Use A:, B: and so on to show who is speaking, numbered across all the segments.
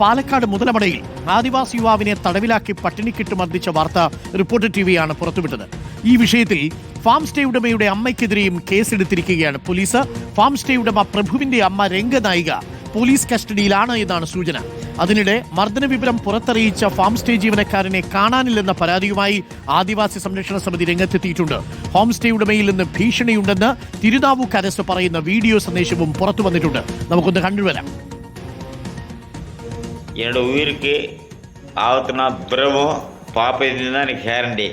A: പാലക്കാട് മുതലമടയിൽ ആദിവാസി യുവാവിനെ തടവിലാക്കി പട്ടിണിക്കിട്ട് മർദ്ദിച്ച വാർത്ത റിപ്പോർട്ടർ ടി വിയാണ് പുറത്തുവിട്ടത്. ഈ വിഷയത്തിൽ ഫാം സ്റ്റേ ഉടമയുടെ അമ്മയ്ക്കെതിരെയും കേസെടുത്തിരിക്കുകയാണ് പോലീസ്. ഫാം സ്റ്റേ ഉടമ പ്രഭുവിന്റെ അമ്മ രംഗനായിക പോലീസ് കസ്റ്റഡിയിലാണ് എന്നാണ് സൂചന. അതിനിടെ മർദ്ദന വിവരം പുറത്തറിയിച്ച ഫാം സ്റ്റേ ജീവനക്കാരനെ കാണാനില്ലെന്ന പരാതിയുമായി ആദിവാസി സംരക്ഷണ സമിതി രംഗത്തെത്തിയിട്ടുണ്ട്. ഹോം സ്റ്റേ ഉടമയിൽ നിന്ന് ഭീഷണിയുണ്ടെന്ന് തിരുനാവൂർ കരസ് പറയുന്ന വീഡിയോ സന്ദേശവും പുറത്തു വന്നിട്ടുണ്ട് നമുക്കൊന്ന് കണ്ടുവരാം.
B: என்னோட உயிருக்கு ஆபத்துனா பிறவும் பாப்பையும் தான் எனக்கு கேரண்டி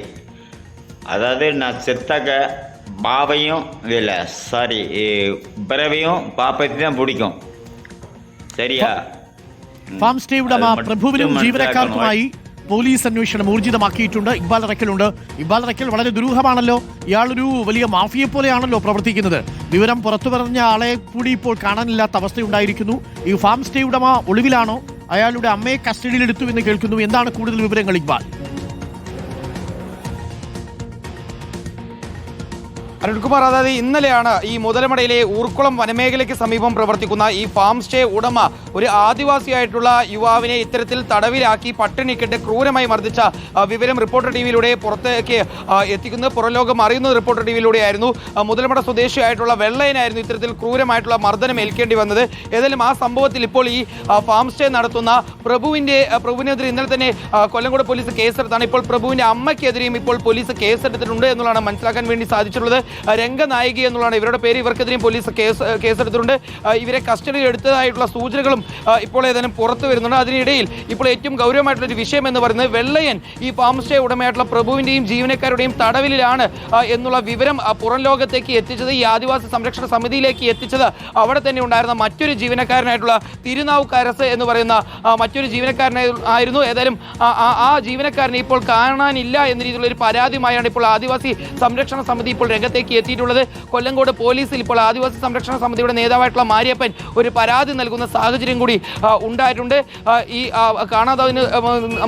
B: அதாவது நான் செத்தாக்க பாவையும் இல்லை சாரி பிறவையும் பாப்பையும் தான் பிடிக்கும் சரியா
A: ഫാം സ്റ്റേ ഉടമ
B: അത് மட்டுം
A: പ്രഭുവിനും
B: മനസ്സിലാക്കണം.
A: ജീവനക്കാർക്കുമായി പോലീസ് അന്വേഷണം ഊർജിതമാക്കിയിട്ടുണ്ട് ഇക്ബാൽ റക്കലുണ്ട് ഇക്ബാൽ റക്കൽ വളരെ ദുരൂഹമാണല്ലോ ഇയാളൊരു വലിയ മാഫിയെ പോലെയാണല്ലോ പ്രവർത്തിക്കുന്നത് വിവരം പുറത്തു പറഞ്ഞ ആളെ കൂടി ഇപ്പോൾ കാണാനില്ലാത്ത അവസ്ഥയുണ്ടായിരിക്കുന്നു ഈ ഫാം സ്റ്റേ ഉടമ ഒളിവിലാണോ അയാളുടെ അമ്മയെ കസ്റ്റഡിയിലെടുത്തു എന്ന് കേൾക്കുന്നു. എന്താണ് കൂടുതൽ വിവരങ്ങൾ ഇക്ബാൽ?
C: അരുൺകുമാർ അതായത് ഇന്നലെയാണ് ഈ മുതലമടയിലെ ഊർക്കുളം വനമേഖലയ്ക്ക് സമീപം പ്രവർത്തിക്കുന്ന ഈ ഫാം സ്റ്റേ ഉടമ ഒരു ആദിവാസിയായിട്ടുള്ള യുവാവിനെ ഇത്തരത്തിൽ തടവിലാക്കി പട്ടിണിക്കിട്ട് ക്രൂരമായി മർദ്ദിച്ച വിവരം റിപ്പോർട്ടർ ടി വിയിലൂടെ പുറത്തേക്ക് എത്തിക്കുന്നത് പുറലോകം അറിയുന്നത് റിപ്പോർട്ടർ ടി വിയിലൂടെയായിരുന്നു ആ, മുതലമട സ്വദേശിയായിട്ടുള്ള വെള്ളയനായിരുന്നു ഇത്തരത്തിൽ ക്രൂരമായിട്ടുള്ള മർദ്ദനം ഏൽക്കേണ്ടി വന്നത്. ഏതായാലും ആ സംഭവത്തിൽ ഇപ്പോൾ ഈ ഫാം സ്റ്റേ നടത്തുന്ന പ്രഭുവിന്റെ ആ, പ്രഭുവിനെതിരെ ഇന്നലെ തന്നെ കൊല്ലംകോട് പോലീസ് കേസെടുത്താണ്. ഇപ്പോൾ പ്രഭുവിന്റെ അമ്മയ്ക്കെതിരെയും ഇപ്പോൾ പോലീസ് കേസെടുത്തിട്ടുണ്ട് എന്നുള്ളതാണ് മനസ്സിലാക്കാൻ വേണ്ടി സാധിച്ചിട്ടുള്ളത്. രംഗനായിക എന്നുള്ളതാണ്. ഇവരുടെ പേര് ഇവർക്കെതിരെയും പോലീസ് കേസ് കേസെടുത്തിട്ടുണ്ട്. ഇവരെ കസ്റ്റഡിയിൽ എടുത്തതായിട്ടുള്ള സൂചനകളും ഇപ്പോൾ ഏതാനും പുറത്തു വരുന്നുണ്ട്. അതിനിടയിൽ ഇപ്പോൾ ഏറ്റവും ഗൗരവമായിട്ടുള്ള ഒരു വിഷയം എന്ന് പറയുന്നത് വെള്ളയൻ ഈ ഫാം സ്റ്റേ ഉടമയായിട്ടുള്ള പ്രഭുവിന്റെയും ജീവനക്കാരുടെയും തടവിലാണ് എന്നുള്ള വിവരം പുറം ലോകത്തേക്ക് എത്തിച്ചത് ഈ ആദിവാസി സംരക്ഷണ സമിതിയിലേക്ക് എത്തിച്ചത് അവിടെ തന്നെ ഉണ്ടായിരുന്ന മറ്റൊരു ജീവനക്കാരനായിട്ടുള്ള തിരുനാവ് കരസ് എന്ന് പറയുന്ന മറ്റൊരു ജീവനക്കാരനായി ആയിരുന്നു. ഏതായാലും ആ ജീവനക്കാരനെ ഇപ്പോൾ കാണാനില്ല എന്ന രീതിയിലുള്ള ഒരു പരാതിയുമായാണ് ഇപ്പോൾ ആദിവാസി സംരക്ഷണ സമിതി ഇപ്പോൾ രംഗത്തേക്ക് എത്തിയിട്ടുള്ളത്. കൊല്ലങ്കോട് പോലീസിൽ ഇപ്പോൾ ആദിവാസി സംരക്ഷണ സമിതിയുടെ നേതാവായിട്ടുള്ള മാരിയപ്പൻ ഒരു പരാതി നൽകുന്ന സാഹചര്യം കൂടി ഉണ്ടായിട്ടുണ്ട്. ഈ കാണാതാവിന്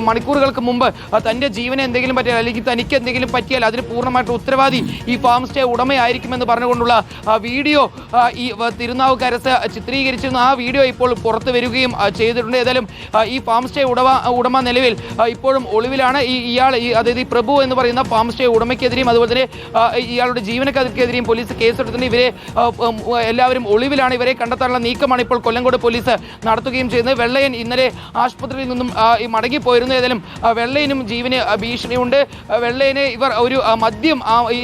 C: മണിക്കൂറുകൾക്ക് മുമ്പ് തന്റെ ജീവനെ എന്തെങ്കിലും പറ്റിയാൽ അല്ലെങ്കിൽ തനിക്ക് എന്തെങ്കിലും പറ്റിയാൽ അതിന് പൂർണമായിട്ട് ഉത്തരവാദി ഈ ഫാം സ്റ്റേ ഉടമയായിരിക്കുമെന്ന് പറഞ്ഞുകൊണ്ടുള്ള വീഡിയോ ഈ തിരുനാവ് കരസ് ചിത്രീകരിച്ചിരുന്ന. ആ വീഡിയോ ഇപ്പോൾ പുറത്തു വരികയും ചെയ്തിട്ടുണ്ട്. ഏതായാലും ഈ ഫാം സ്റ്റേ ഉടമ ഉടമ നിലവിൽ ഇപ്പോഴും ഒളിവിലാണ്. ഈ ഇയാൾ ഈ അതായത് ഈ പ്രഭു എന്ന് പറയുന്ന ഫാം സ്റ്റേ ഉടമയ്ക്കെതിരെയും അതുപോലെ തന്നെ ഇയാളുടെ ഇയാളുടെ ജീവനക്കാർക്കെതിരെയും പോലീസ് കേസെടുത്തിട്ടുണ്ട്. ഇവരെ എല്ലാവരും ഒളിവിലാണ് ഇവരെ കണ്ടെത്താനുള്ള നീക്കമാണ് ഇപ്പോൾ കൊല്ലങ്കോട് പോലീസ് നടത്തുകയും ചെയ്യുന്നത്. വെള്ളയൻ ഇന്നലെ ആശുപത്രിയിൽ നിന്നും ഈ മടങ്ങിപ്പോയിരുന്നു. ഏതായാലും വെള്ളയനും ജീവന് ഭീഷണിയുണ്ട്. വെള്ളയനെ ഇവർ ഒരു മദ്യം ഈ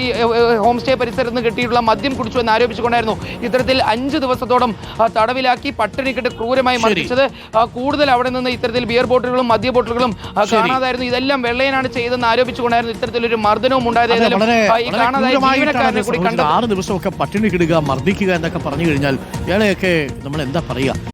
C: ഹോം സ്റ്റേ പരിസരത്ത് നിന്ന് കിട്ടിയിട്ടുള്ള മദ്യം കുടിച്ചു എന്ന് ആരോപിച്ചുകൊണ്ടായിരുന്നു. ഇത്തരത്തിൽ അഞ്ച് ദിവസത്തോളം തടവിലാക്കി പട്ടിണിക്കിട്ട് ക്രൂരമായി
A: മരിച്ചത്
C: മർദ്ദിച്ചത്. കൂടുതൽ അവിടെ നിന്ന് ഇത്തരത്തിൽ ബിയർ ബോട്ടിലുകളും മദ്യ ബോട്ടിലുകളും കാണാതായിരുന്നു. ഇതെല്ലാം വെള്ളയനാണ് ചെയ്തെന്ന് ആരോപിച്ചുകൊണ്ടായിരുന്നു ഇത്തരത്തിലൊരു മർദ്ദനവും ഉണ്ടായത്. ഏതായാലും ഈ കാണാതായ
A: ക്രൂരമായിട്ടാണ്
C: കൂടി. കണ്ടത്
A: ആറ് ദിവസമൊക്കെ പട്ടിണി കിടുക മർദ്ദിക്കുക എന്നൊക്കെ പറഞ്ഞു കഴിഞ്ഞാൽ ഇയാളെയൊക്കെ നമ്മൾ എന്താ പറയുക